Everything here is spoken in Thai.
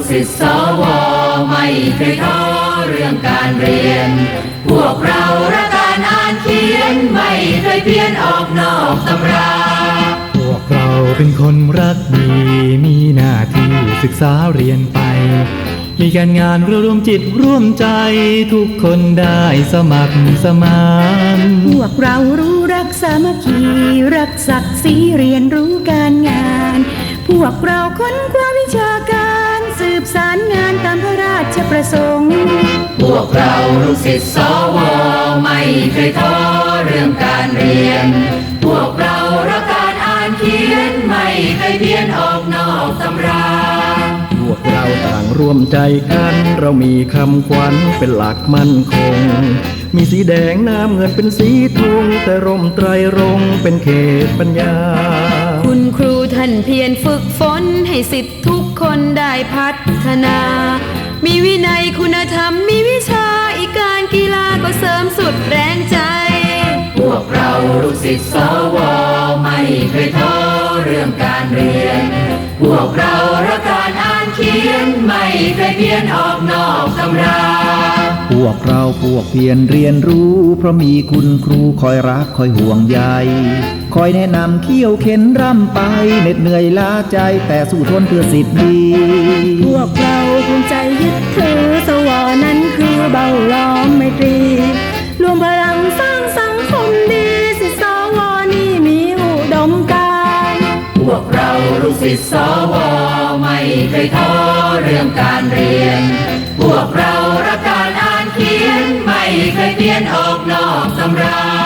ลูกศิษย์สวไม่เคยท้อเรื่องการเรียน พวกเรารักการอ่านเขียนไม่เคยเพี้ยนออกนอกตำรา พวกเราเป็นคนรักดีมีหน้าที่ศึกษาเรียนไป มีการงานรวมจิตร่วมใจทุกคนได้สมัครสมาน พวกเรารู้รักสามัคคีรักศักดิ์ศรีเรียนรู้การงาน พวกเราค้นคว้าวิชาการ ประสงค์ พวกเราลูกศิษย์สวไม่เคยท้อเรื่องการเรียน พวกเรารักการอ่านเขียนไม่เคยเพี้ยนออกนอกตำราพวกเราต่างร่วมใจกัน เรามีคำขวัญเป็นหลักมั่นคง มีสีแดงน้ำเงินเป็นสีธงแต่ร่มไตรรงค์เป็นเขตปัญญา คุณครูท่านเพียรฝึกฝนให้สิทธิ์ทุกคนได้พัฒนา มีวินัยคุณธรรม มีวิชาอีกการกีฬาก็เสริมสุดแรงใจ พวกเราลูกศิษย์สวไม่เคยท้อเรื่องการเรียน พวกเรารักการอ่านเขียน ไม่เคยเพี้ยนออกนอกตำรา พวกเราพวกเพียรเรียนรู้ เพราะมีคุณครูคอยรักคอยห่วงใย คอยแนะนำเขี้ยวเข็นร่ำไปเหน็ดเหนื่อยล้าใจแต่สู้ทนเพื่อสิทธิ์ดี พวกเราภูมิใจยึดถือสวอนั้นคือเบาล้อมไมตรี รวมพลังสร้างสังคมดีสิสวนี่มีอุดมการณ์พวกเราลูกศิษย์สวไม่เคยท้อเรื่องการเรียน พวกเรา เพี้ยนออกนอกตำรา